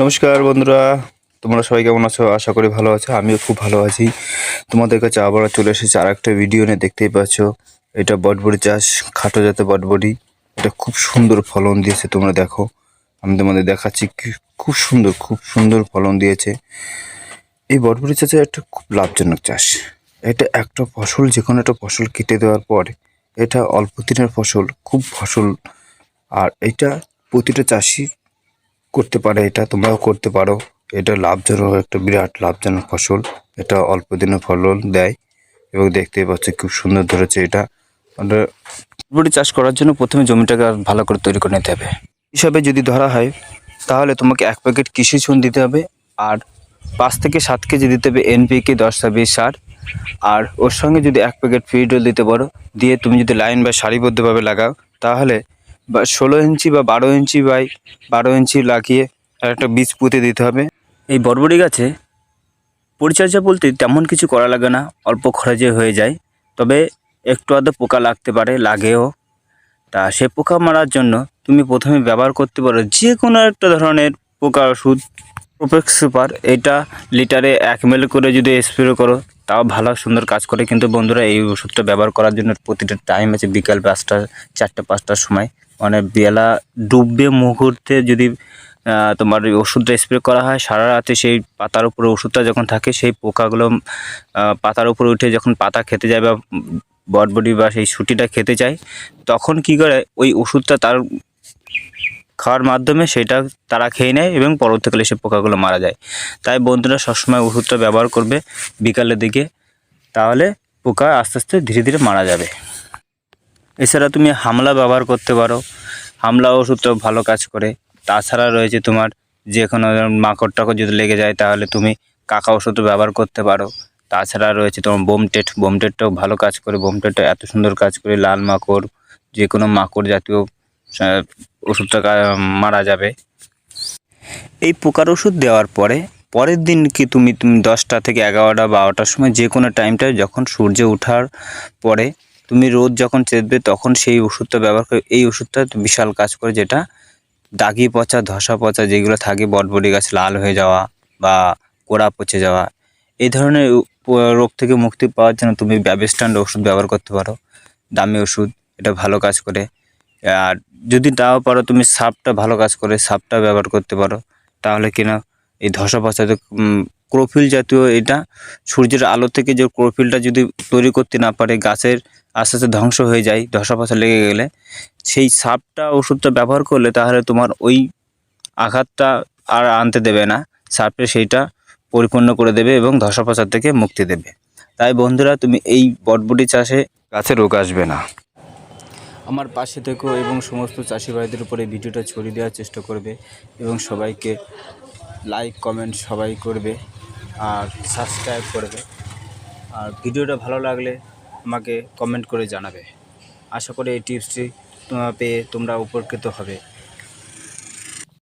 নমস্কার বন্ধুরা, তোমরা সবাই কেমন আছো? আশা করি ভালো আছো, আমিও খুব ভালো আছি। তোমাদের কাছে আবার চলে এসেছি আর একটা ভিডিও নিয়ে, দেখতেই পাচ্ছ, এটা বটবড়ি চাষ, খাটো জাতের বটবড়ি। এটা খুব সুন্দর ফলন দিয়েছে, তোমরা দেখো। আমি তোমাদের দেখাচ্ছি খুব সুন্দর খুব সুন্দর ফলন দিয়েছে। এই বটবড়ি চাষে একটা খুব লাভজনক চাষ। এটা একটা ফসল যে কোনো একটা ফসল কেটে দেওয়ার পর, এটা অল্প দিনের ফসল, খুব ফসল। আর এটা প্রতিটা চাষি করতে পারে, এটা তোমরাও করতে পারো। এটা লাভজনক, একটা বিরাট লাভজনক ফসল। এটা অল্প দিনে ফলন দেয় এবং দেখতেই পাচ্ছ খুব সুন্দর ধরেছে এটা। বড়ি চাষ করার জন্য প্রথমে জমিটাকে আর ভালো করে তৈরি করে নিতে হবে। হিসাবে যদি ধরা হয়, তাহলে তোমাকে এক প্যাকেট কৃষি চুন দিতে হবে আর পাঁচ থেকে সাত কেজি দিতে হবে এনপিকে দশ ছাব্বিশ সার। আর ওর সঙ্গে যদি এক প্যাকেট ফিডও দিতে পারো, দিয়ে তুমি যদি লাইন বা সারিবদ্ধভাবে লাগাও, তাহলে বা ষোলো ইঞ্চি বা বারো ইঞ্চি বাই বারো ইঞ্চি লাগিয়ে একটা বীজ পুঁতে দিতে হবে। এই বরবড়ি গাছে পরিচর্যা বলতে তেমন কিছু করা লাগে না, অল্প খরচে হয়ে যায়। তবে একটু আধ পোকা লাগতে পারে, লাগেও। তা সে পোকা মারার জন্য তুমি প্রথমে ব্যবহার করতে পারো যে কোনো একটা ধরনের পোকা ওষুধ। প্রোপেক্স সুপার এটা লিটারে এক এম করে যদি স্প্রে করো তাও ভালো, সুন্দর কাজ করে। কিন্তু বন্ধুরা, এই ওষুধটা ব্যবহার করার জন্য প্রতিটা টাইম আছে বিকাল পাঁচটা, চারটে, পাঁচটার সময়। মানে বেলা ডুববে মুহূর্তে যদি তোমার ওই ওষুধটা স্প্রে করা হয়, সারা রাতে সেই পাতার উপরে ওষুধটা যখন থাকে, সেই পোকাগুলো পাতার উপরে উঠে যখন পাতা খেতে যায় বা বটবডি বা সেই সুটিটা খেতে চায়, তখন কি করে ওই ওষুধটা তার খাওয়ার মাধ্যমে সেটা তারা খেয়ে নেয় এবং পরবর্তীকালে সে পোকাগুলো মারা যায়। তাই বন্ধুরা সবসময় ওষুধটা ব্যবহার করবে বিকালের দিকে, তাহলে পোকা আস্তে আস্তে ধীরে ধীরে মারা যাবে। এছাড়া তুমি হামলা ব্যবহার করতে পারো। হামলা ওষুধটাও ভালো কাজ করে। তাছাড়া রয়েছে তোমার যে কোনো মাকড় টাকড় যদি লেগে যায়, তাহলে তুমি কাকা ওষুধও ব্যবহার করতে পারো। তাছাড়া রয়েছে তোমার বোমটেট বোমটেটটাও ভালো কাজ করে। বোমটেটটা এত সুন্দর কাজ করে, লাল মাকড়, যে কোনো মাকড় জাতীয় ওষুধটা মারা যাবে। এই পোকার ওষুধ দেওয়ার পরে, পরের দিন কি তুমি তুমি দশটা থেকে এগারোটা, বারোটার সময় যে কোনো টাইমটা যখন সূর্য ওঠার পরে তুমি রোদ যখন চেপবে, তখন সেই ওষুধটা ব্যবহার করে, এই ওষুধটা বিশাল কাজ করে যেটা দাগি পচা, ধসা পচা যেগুলো থাকে বটবডি গাছ লাল হয়ে যাওয়া বা কোড়া পচে যাওয়া, এই ধরনের রোগ থেকে মুক্তি পাওয়ার জন্য তুমি ব্যাবিস্ট্যান্ড ওষুধ ব্যবহার করতে পারো। দামি ওষুধ, এটা ভালো কাজ করে। আর যদি তাও পারো তুমি সাপটা ভালো কাজ করে, সাপটা ব্যবহার করতে পারো, তাহলে কিনা এই ধসা পচাতে ক্রোফিল জাতীয় এটা সূর্যের আলো থেকে যে ক্রোফিলটা যদি তৈরি করতে না পারে, গাছের আস্তে আস্তে ধ্বংস হয়ে যায় ধসা পচা লেগে গেলে, সেই সাপটা ওষুধটা ব্যবহার করলে তাহলে তোমার ওই আঘাতটা আর আনতে দেবে না সাপে সেইটা পরিপূর্ণ করে দেবে এবং ধসা পচার থেকে মুক্তি দেবে। তাই বন্ধুরা, তুমি এই বটবটি চাষে গাছে রোগ আসবে না। আমার পাশে থেকো এবং সমস্ত চাষি ভাইদের উপরে ভিডিওটা ছড়িয়ে দেওয়ার চেষ্টা করবে এবং সবাইকে লাইক কমেন্ট সবাই করবে আর সাবস্ক্রাইব করবে। আর ভিডিওটা ভালো লাগলে আমাকে কমেন্ট করে জানাবে। আশা করি এই টিপসটি পেয়ে তোমরা উপকৃত হবে।